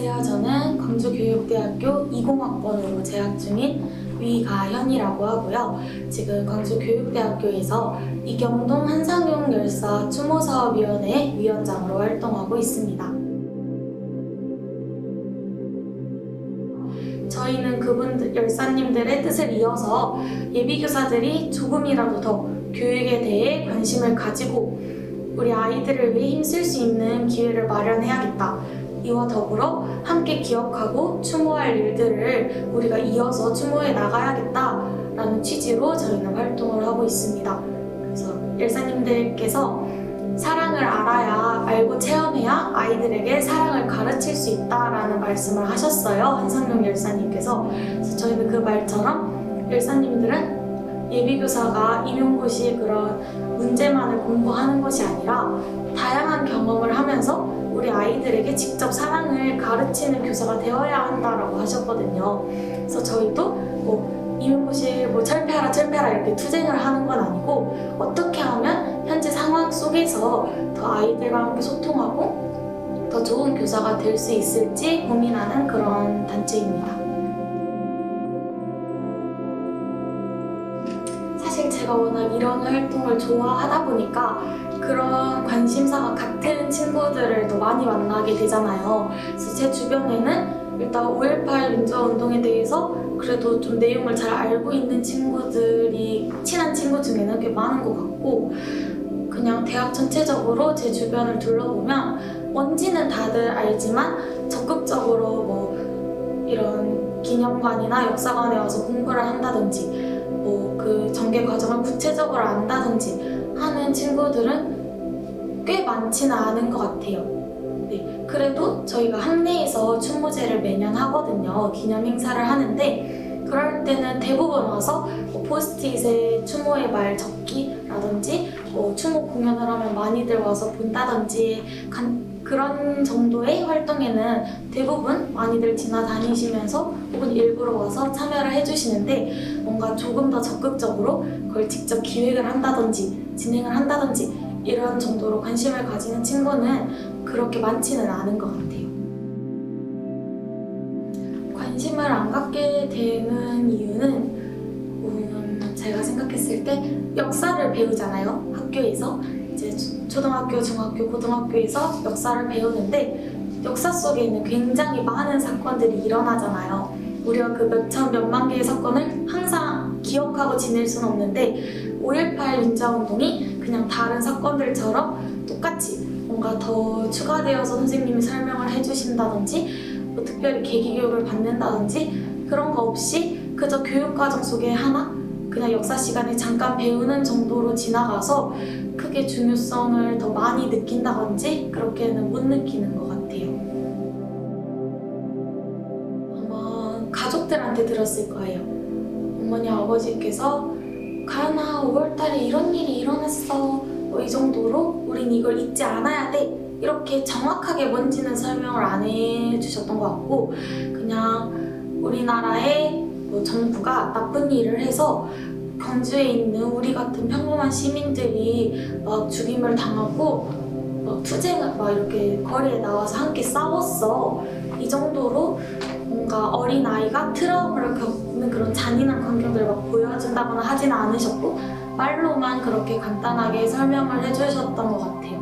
안녕하세요. 저는 광주교육대학교 20학번으로 재학 중인 위가현이라고 하고요. 지금 광주교육대학교에서 이경동 한상용 열사 추모사업위원회 위원장으로 활동하고 있습니다. 저희는 그분들 열사님들의 뜻을 이어서 예비교사들이 조금이라도 더 교육에 대해 관심을 가지고 우리 아이들을 위해 힘쓸 수 있는 기회를 마련해야겠다. 이와 더불어 함께 기억하고 추모할 일들을 우리가 이어서 추모해 나가야겠다라는 취지로 저희는 활동을 하고 있습니다. 그래서 열사님들께서 사랑을 알아야 알고 체험해야 아이들에게 사랑을 가르칠 수 있다라는 말씀을 하셨어요. 한상용 열사님께서. 저희는 그 말처럼 열사님들은 예비교사가 임용고시 그런 문제만을 공부하는 것이 아니라 다양한 경험을 하면서 우리 아이들에게 직접 사랑을 가르치는 교사가 되어야 한다라고 하셨거든요. 그래서 저희도 뭐 임용고시 뭐 철폐하라 철폐하라 이렇게 투쟁을 하는 건 아니고 어떻게 하면 현재 상황 속에서 더 아이들과 함께 소통하고 더 좋은 교사가 될 수 있을지 고민하는 그런 단체입니다. 사실 제가 워낙 이런 활동을 좋아하다 보니까 그런 관심사가 같은 친구들을 더 많이 만나게 되잖아요. 그래서 제 주변에는 일단 5.18 민주화운동에 대해서 그래도 좀 내용을 잘 알고 있는 친구들이 친한 친구 중에는 꽤 많은 것 같고 그냥 대학 전체적으로 제 주변을 둘러보면 뭔지는 다들 알지만 적극적으로 뭐 이런 기념관이나 역사관에 와서 공부를 한다든지 뭐 그 전개 과정을 구체적으로 안다든지 하는 친구들은 꽤 많지는 않은 것 같아요. 네, 그래도 저희가 학내에서 추모제를 매년 하거든요. 기념 행사를 하는데 그럴 때는 대부분 와서 뭐 포스트잇에 추모의 말 적기라든지 뭐 추모 공연을 하면 많이들 와서 본다든지 간- 그런 정도의 활동에는 대부분 많이들 지나다니시면서 혹은 일부러 와서 참여를 해주시는데 뭔가 조금 더 적극적으로 그걸 직접 기획을 한다든지 진행을 한다든지 이런 정도로 관심을 가지는 친구는 그렇게 많지는 않은 것 같아요. 관심을 안 갖게 되는 이유는 음, 제가 생각했을 때 역사를 배우잖아요. 학교에서 이제 초- 초등학교, 중학교, 고등학교에서 역사를 배우는데 역사 속에는 굉장히 많은 사건들이 일어나잖아요. 우리가 그 몇천 몇만 개의 사건을 항상 기억하고 지낼 수는 없는데 5.18 민주화운동이 그냥 다른 사건들처럼 똑같이 뭔가 더 추가되어서 선생님이 설명을 해주신다든지 뭐 특별히 계기 교육을 받는다든지 그런 거 없이 그저 교육 과정 속에 하나 그냥 역사 시간에 잠깐 배우는 정도로 지나가서 크게 중요성을 더 많이 느낀다든지 그렇게는 못 느끼는 것 같아요. 아마 가족들한테 들었을 거예요. 어머니 아버지께서 가연아 5월달에 이런 일이 일어났어. 뭐 이 정도로 우린 이걸 잊지 않아야 돼. 이렇게 정확하게 뭔지는 설명을 안 해주셨던 것 같고 그냥 우리나라의 뭐 정부가 나쁜 일을 해서 광주에 있는 우리 같은 평범한 시민들이 막 죽임을 당하고 막 투쟁을 막 이렇게 거리에 나와서 함께 싸웠어. 이 정도로 뭔가 어린 아이가 트라우마를 겪는 그런 잔인한 광경들을 막 보여준다거나 하지는 않으셨고 말로만 그렇게 간단하게 설명을 해주셨던 것 같아요.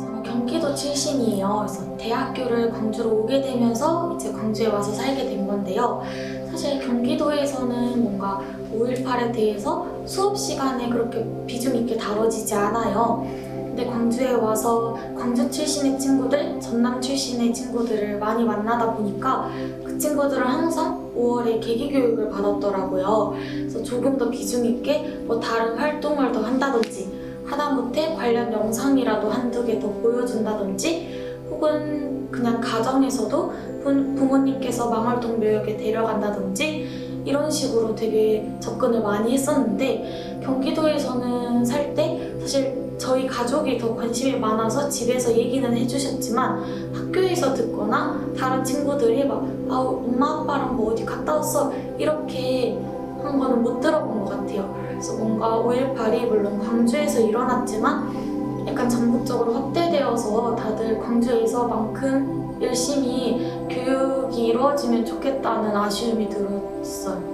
저는 경기도 출신이에요. 그래서 대학교를 광주로 오게 되면서 이제 광주에 와서 살게 된 건데요. 사실 경기도에서는 뭔가 5.18에 대해서 수업 시간에 그렇게 비중 있게 다뤄지지 않아요. 근데 광주에 와서 광주 출신의 친구들, 전남 출신의 친구들을 많이 만나다 보니까 그 친구들은 항상 5월에 계기 교육을 받았더라고요. 그래서 조금 더 비중 있게 뭐 다른 활동을 더 한다든지 하다못해 관련 영상이라도 한두 개 더 보여준다든지 혹은 그냥 가정에서도 부, 부모님께서 망월동 묘역에 데려간다든지 이런 식으로 되게 접근을 많이 했었는데 경기도에서는 살 때 사실 저희 가족이 더 관심이 많아서 집에서 얘기는 해주셨지만 학교에서 듣거나 다른 친구들이 막 아, 엄마 아빠랑 뭐 어디 갔다 왔어 이렇게 한 거는 못 들어본 것 같아요. 그래서 뭔가 5.18이 물론 광주에서 일어났지만 약간 전국적으로 확대되어서 다들 광주에서만큼 열심히 교육이 이루어지면 좋겠다는 아쉬움이 들었어요.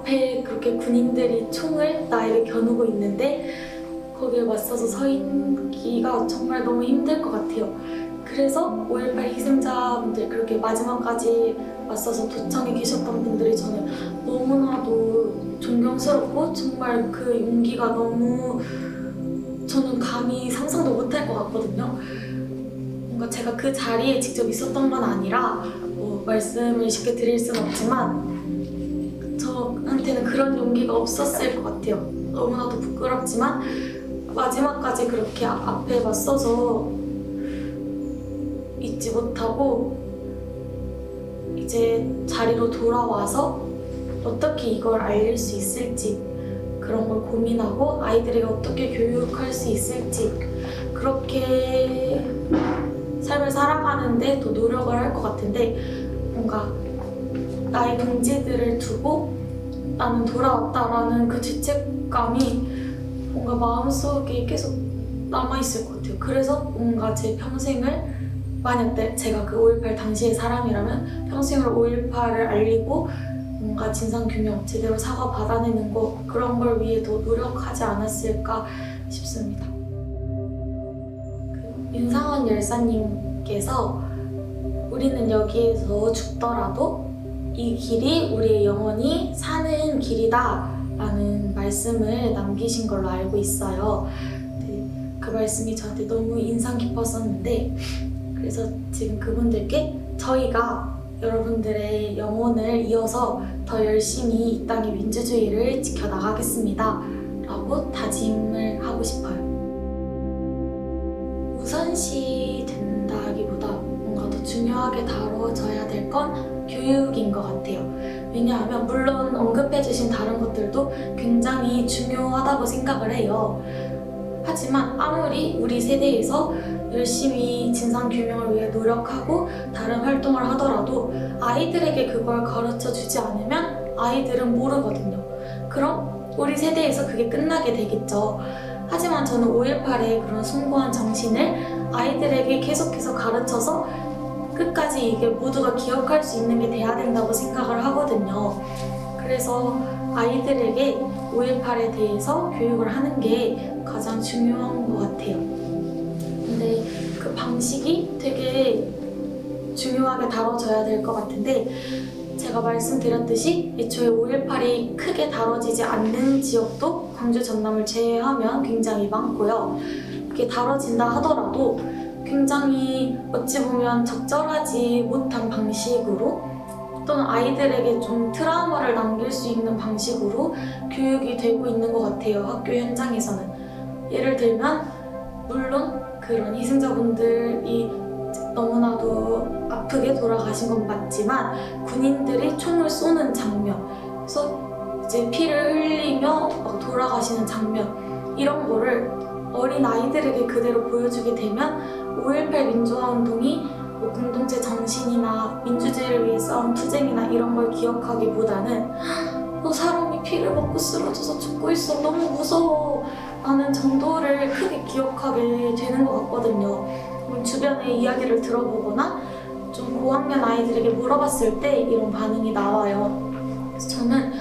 앞에 그렇게 군인들이 총을 나에게 겨누고 있는데 거기에 맞서서 서 있기가 정말 너무 힘들 것 같아요. 그래서 5.18 희생자분들 그렇게 마지막까지 맞서서 도청에 계셨던 분들이 저는 너무나도 존경스럽고 정말 그 용기가 너무 저는 감히 상상도 못할 것 같거든요. 뭔가 제가 그 자리에 직접 있었던 건 아니라 뭐 말씀을 쉽게 드릴 수는 없지만 저한테는 그런 용기가 없었을 것 같아요. 너무나도 부끄럽지만 마지막까지 그렇게 앞에 맞서서 잊지 못하고 이제 자리로 돌아와서 어떻게 이걸 알릴 수 있을지 그런 걸 고민하고 아이들에게 어떻게 교육할 수 있을지 그렇게 삶을 살아가는데 더 노력을 할 것 같은데 뭔가 나의 동지들을 두고 나는 돌아왔다라는 그 죄책감이 뭔가 마음속에 계속 남아있을 것 같아요. 그래서 뭔가 제 평생을 만약 내- 제가 그 5.18 당시의 사람이라면 평생으로 5.18을 알리고 뭔가 진상규명 제대로 사과 받아내는 거 그런 걸 위해 더 노력하지 않았을까 싶습니다. 그 윤상원 열사님께서 우리는 여기에서 죽더라도 이 길이 우리의 영원히 사 는 길이다 라는 말씀을 남기신 걸로 알고 있어요. 네, 그 말씀이 저한테 너무 인상 깊었었는데 그래서 지금 그분들께 저희가 여러분들의 영혼을 이어서 더 열심히 이 땅의 민주주의를 지켜나가겠습니다. 라고 다짐을 하고 싶어요. 우선시 된다기보다 뭔가 더 중요하게 다뤄져야 될 건 교육인 것 같아요. 왜냐하면 물론 언급해주신 다른 것들도 굉장히 중요하다고 생각을 해요. 하지만 아무리 우리 세대에서 열심히 진상규명을 위해 노력하고 다른 활동을 하더라도 아이들에게 그걸 가르쳐 주지 않으면 아이들은 모르거든요. 그럼 우리 세대에서 그게 끝나게 되겠죠. 하지만 저는 5.18의 그런 숭고한 정신을 아이들에게 계속해서 가르쳐서 끝까지 이게 모두가 기억할 수 있는 게 돼야 된다고 생각을 하거든요. 그래서 아이들에게 5.18에 대해서 교육을 하는 게 가장 중요한 것 같아요. 근데 그 방식이 되게 중요하게 다뤄져야 될 것 같은데 제가 말씀드렸듯이 애초에 5.18이 크게 다뤄지지 않는 지역도 광주 전남을 제외하면 굉장히 많고요. 이게 다뤄진다 하더라도 굉장히 어찌 보면 적절하지 못한 방식으로 또는 아이들에게 좀 트라우마를 남길 수 있는 방식으로 교육이 되고 있는 것 같아요. 학교 현장에서는. 예를 들면 물론 그런 희생자분들이 너무나도 아프게 돌아가신 건 맞지만 군인들이 총을 쏘는 장면 그래서 이제 피를 흘리며 막 돌아가시는 장면 이런 거를 어린 아이들에게 그대로 보여주게 되면 5.18 민주화 운동이 뭐 공동체 정신이나 민주주의를 위해 싸운 투쟁이나 이런 걸 기억하기보다는 너 사람이 피를 먹고 쓰러져서 죽고 있어 너무 무서워 라는 정도를 크게 기억하게 되는 것 같거든요. 음, 주변의 이야기를 들어보거나 좀 고학년 아이들에게 물어봤을 때 이런 반응이 나와요. 그래서 저는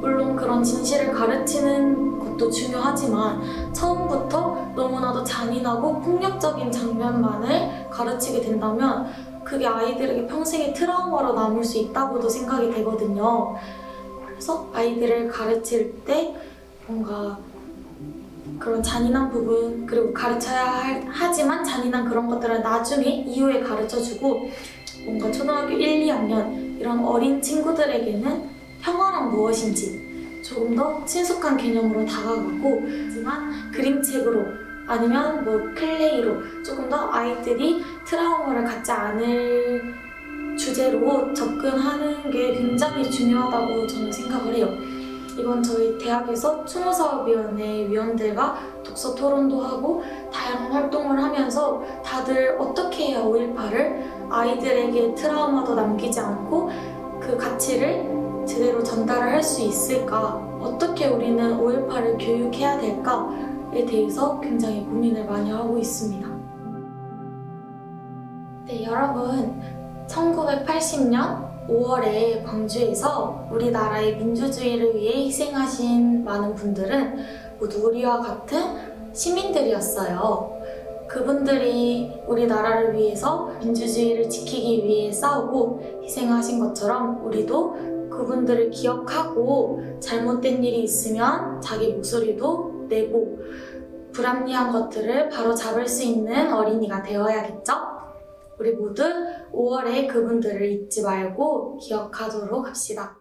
물론 그런 진실을 가르치는 것도 중요하지만 처음부터 너무나도 잔인하고 폭력적인 장면만을 가르치게 된다면 그게 아이들에게 평생의 트라우마로 남을 수 있다고도 생각이 되거든요. 그래서 아이들을 가르칠 때 뭔가 그런 잔인한 부분 그리고 가르쳐야 할- 하지만 잔인한 그런 것들은 나중에 이후에 가르쳐주고 뭔가 초등학교 1, 2학년 이런 어린 친구들에게는 평화란 무엇인지 조금 더 친숙한 개념으로 다가가고 하지만 그림책으로 아니면 뭐 클레이로 조금 더 아이들이 트라우마를 갖지 않을 주제로 접근하는 게 굉장히 중요하다고 저는 생각을 해요. 이번 저희 대학에서 추모사업위원회 위원들과 독서 토론도 하고 다양한 활동을 하면서 다들 어떻게 해야 5.18을 아이들에게 트라우마도 남기지 않고 그 가치를 제대로 전달을 할 수 있을까? 어떻게 우리는 5.18을 교육해야 될까?에 대해서 굉장히 고민을 많이 하고 있습니다. 네, 여러분. 1980년 5월에 광주에서 우리나라의 민주주의를 위해 희생하신 많은 분들은 모두 우리와 같은 시민들이었어요. 그분들이 우리나라를 위해서 민주주의를 지키기 위해 싸우고 희생하신 것처럼 우리도 그분들을 기억하고 잘못된 일이 있으면 자기 목소리도 내고 불합리한 것들을 바로 잡을 수 있는 어린이가 되어야겠죠? 우리 모두 5월에 그분들을 잊지 말고 기억하도록 합시다.